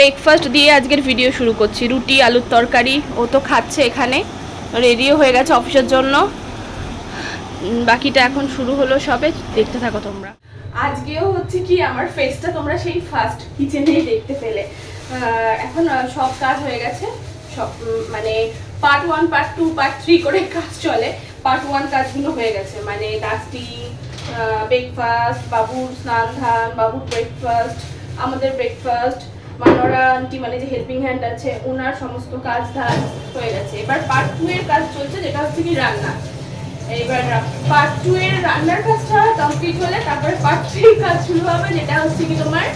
Breakfast দিয়ে আজকের video শুরু করছি। রুটি, আলুর তরকারি, ও তো খাচ্ছে এখানে। রেডিও হয়ে গেছে অফিসের জন্য। বাকিটা এখন শুরু হলো সবে। দেখতে থাকো তোমরা। আজকেও হচ্ছে কি, আমার ফেসটা তোমরা সেই ফার্স্ট কিচেনেই দেখতে পেলে। এখন সব কাজ হয়ে গেছে। সব মানে part one part two part three করে কাজ চলে। পার্ট ওয়ান কাজগুলো হয়ে গেছে। মানে ডাস্টিং ব্রেকফাস্ট বাবুর স্নান ধান বাবুর ব্রেকফাস্ট আমাদের ব্রেকফাস্ট মানোরা আন্টি মানে যে হেল্পিং হ্যান্ড আছে ওনার সমস্ত কাজ ধান হয়ে গেছে। এবার পার্ট টু এর কাজ চলছে, যেটা হচ্ছে কি রান্না। এবার পার্ট টু এর রান্নার কাজটা কমপ্লিট হলে তারপরে পার্ট থ্রি কাজ শুরু হবে, যেটা হচ্ছে কি তোমার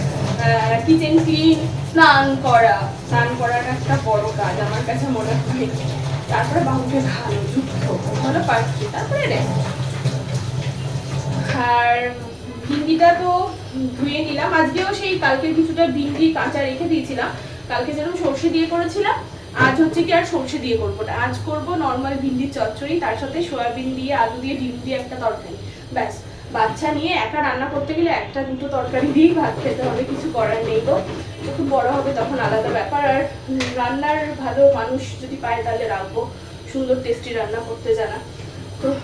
কিচেন ক্লিন স্নান করা। স্নান করাটা একটা বড় কাজ, আমার কাছে মনে হয়। তারপরে বাহুকে ভালো যুক্ত হলো পার্ট থ্রি তারপরে rest। আর ভিন্ডিটা তো ধুয়ে নিলাম। আজকেও সেই কালকে কিছুটা ভিন্ডি কাঁচা রেখে দিয়েছিলাম। কালকে যেরকম সর্ষে দিয়ে করেছিলাম। আজ হচ্ছে কি আর সর্ষে দিয়ে করব আজ করব নর্মাল ভিন্ডির চচ্চড়ি, তার সাথে সয়াবিন দিয়ে, আলু দিয়ে, ডিম দিয়ে একটা তরকারি। ব্যাস। বাচ্চা নিয়ে একা রান্না করতে গেলে একটা, দুটো তরকারি দিয়েই ভাত খেতে হবে। কিছু করার নেই তো যখন বড় হবে তখন আলাদা ব্যাপার। আর রান্নার ভালো মানুষ যদি পায় তাহলে রাখব। সুন্দর টেস্টি রান্না করতে জানা। এখন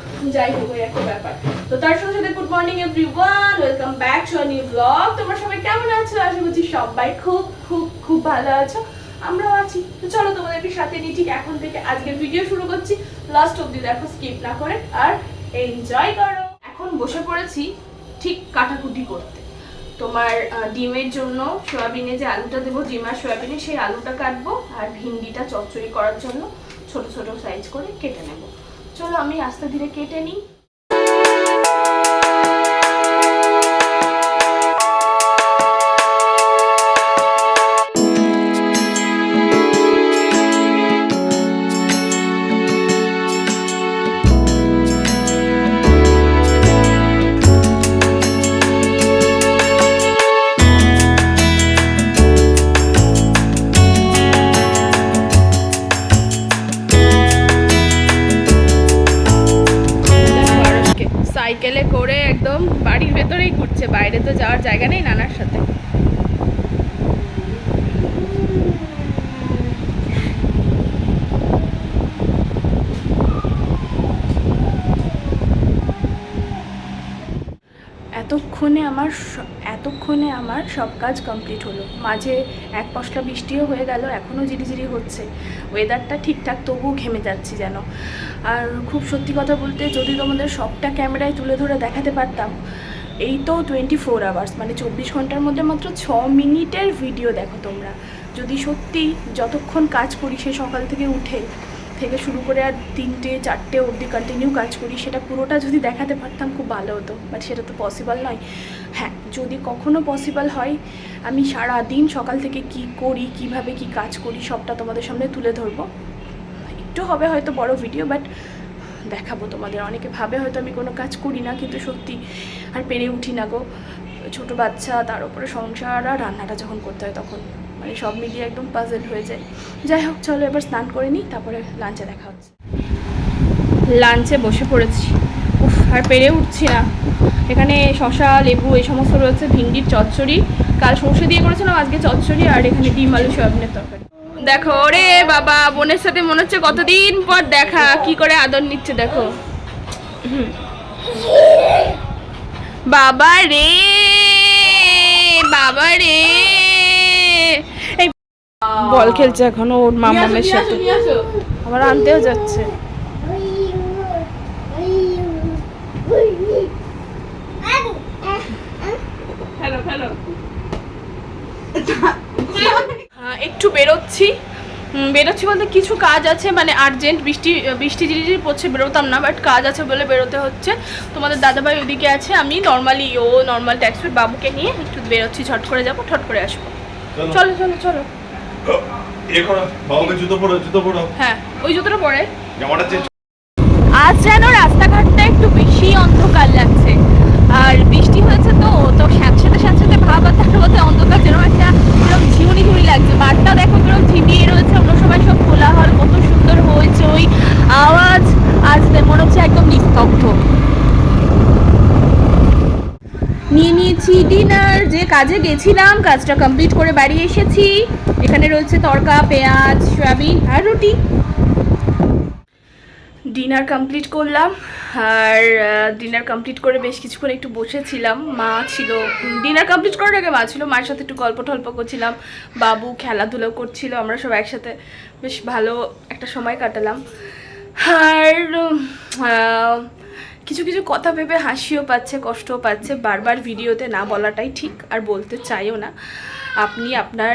এনজয় এখন বসে পড়েছি ঠিক কাটাকুটি করতে। তোমার ডিমের জন্য সয়াবিনে যে আলুটা দেবো, ডিম আর সয়াবিনে সেই আলুটা কাটবো আর ভিন্ডিটা চচ্চড়ি করার জন্য ছোট ছোট সাইজ করে কেটে নেব। চলো আমি আস্তে ধীরে কেটে নিই। একদম বাড়ির ভেতরেই ঘুরছে বাইরে তো যাওয়ার জায়গা নেই নানার সাথে। এতক্ষণে আমার এতক্ষণে আমার সব কাজ কমপ্লিট হলো। মাঝে এক পশলা বৃষ্টিও হয়ে গেল, এখনও ঝিরিঝিরি হচ্ছে। ওয়েদারটা ঠিকঠাক, তবুও ঘেমে যাচ্ছি যেন। আর খুব সত্যি কথা বলতে, যদি তোমাদের সবটা ক্যামেরায় তুলে ধরে দেখাতে পারতাম, এই তো টোয়েন্টি ফোর আওয়ার্স মানে চব্বিশ ঘণ্টার মধ্যে মাত্র ছ মিনিটের ভিডিও দেখো তোমরা। যদি সত্যি যতক্ষণ কাজ করি সে সকাল থেকে উঠে থেকে শুরু করে আর তিনটে, চারটে অবধি কন্টিনিউ কাজ করি, সেটা পুরোটা যদি দেখাতে পারতাম খুব ভালো হতো। বাট সেটা তো পসিবল নয়। হ্যাঁ যদি কখনো পসিবল হয়, আমি সারা দিন সকাল থেকে কি করি, কীভাবে কি কাজ করি, সবটা তোমাদের সামনে তুলে ধরবো। একটু হবে হয়তো বড় ভিডিও বাট দেখাবো তোমাদের। অনেকে ভাবে হয়তো আমি কোনো কাজ করি না, কিন্তু সত্যি আর পেরে উঠি না গো। ছোটো বাচ্চা, তার উপরে সংসার আর রান্নাটা যখন করতে হয় তখন। মানে সব মিলিয়ে একদম পাজেল হয়ে যায়। যাই হোক, চলো এবার স্নান করে নিই, তারপরে লাঞ্চে দেখা হচ্ছে। লাঞ্চে বসে পড়েছি। উফ, আর পেরে উঠছি না। এখানে শশা লেবু, এই সমস্ত রয়েছে, ভিন্ডির চচ্চড়ি। কাল সর্ষে দিয়ে করেছিলাম, আজকে চচ্চড়ি, আর এখানে ডিম, আলু, সয়াবিনের তরকারি। দেখো রে বাবা, বোনের সাথে মনে হচ্ছে কতদিন পর দেখা। কি করে আদর নিচ্ছে, দেখো। বাবা রে বাবা রে। বল খেলছে এখনও ওর মামামের সাথে। আবার আনতেও যাচ্ছে। হ্যালো হ্যালো হ্যাঁ, একটু বেরোচ্ছি। বেরোচ্ছি বলতে কিছু কাজ আছে মানে আর্জেন্ট বৃষ্টি বৃষ্টি জিরিজি পড়ছে বেরোতাম না বাট কাজ আছে বলে বেরোতে হচ্ছে। তোমাদের দাদাভাই ওদিকে আছে আমি নর্মালি ও নর্মাল ট্যাক্সি বাবুকে নিয়ে একটু বেরোচ্ছি ঝট করে যাব ঠট করে আসব। চলো চলো চলো। এ করো বাবুকে জুতো পরো জুতো পরো। হ্যাঁ ওই জুতোটা পরে। জামাটা চেঞ্জ আজ যেন রাস্তাঘাটটা একটু বেশি অন্ধকার লাগছে। আর বৃষ্টি হয়েছে তো তো স্যাঁতসাথে স্যাঁতসাথে ভাব আর তার মধ্যে অন্ধকার যেরকম একটা এরকম ঝিমুনি ঝিমুনি লাগছে মাঠটা দেখো কীরকম ঝিমিয়ে রয়েছে অন্য সময় সব খোলা হয় কত সুন্দর হয়েছে ওই আওয়াজ আজ মনে হচ্ছে একদম নিস্তব্ধ নিয়ে নিয়েছি ডিনার যে কাজে গেছিলাম, কাজটা কমপ্লিট করে বাড়ি এসেছি। এখানে রয়েছে তড়কা, পেঁয়াজ, সয়াবিন আর রুটি। ডিনার কমপ্লিট করলাম, আর ডিনার কমপ্লিট করে বেশ কিছুক্ষণ একটু বসেছিলাম। মা ছিল ডিনার কমপ্লিট করার আগে মা ছিল, মায়ের সাথে একটু গল্প টল্প করছিলাম। বাবু খেলাধুলো করছিল, আমরা সব একসাথে বেশ ভালো একটা সময় কাটালাম। আর কিছু কিছু কথা ভেবে হাসিও পাচ্ছে, কষ্টও পাচ্ছে। বারবার ভিডিওতে না বলাটাই ঠিক, আর বলতে চাইও না। আপনি আপনার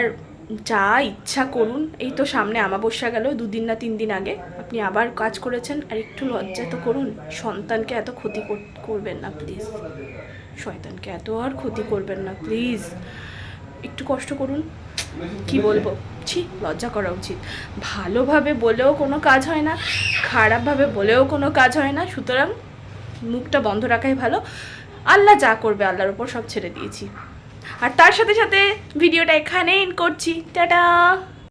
যা ইচ্ছা করুন, এই তো সামনে আমাবস্যা গেল, দুদিন না তিন দিন আগে। আপনি আবার কাজ করেছেন, আর একটু লজ্জা তো করুন। সন্তানকে এত ক্ষতি করবেন না প্লিজ শয়তানকে এত আর ক্ষতি করবেন না প্লিজ একটু কষ্ট করুন। কি বলব? ছি, লজ্জা করা উচিত। ভালোভাবে বলেও কোনো কাজ হয় না, খারাপভাবে বলেও কোনো কাজ হয় না। সুতরাং মুখটা বন্ধ রাখাই ভালো। আল্লাহ যা করবে আল্লাহর ওপর সব ছেড়ে দিয়েছি। আর তার সাথে সাথে ভিডিওটা এখানে এন্ড করছি। টাটা!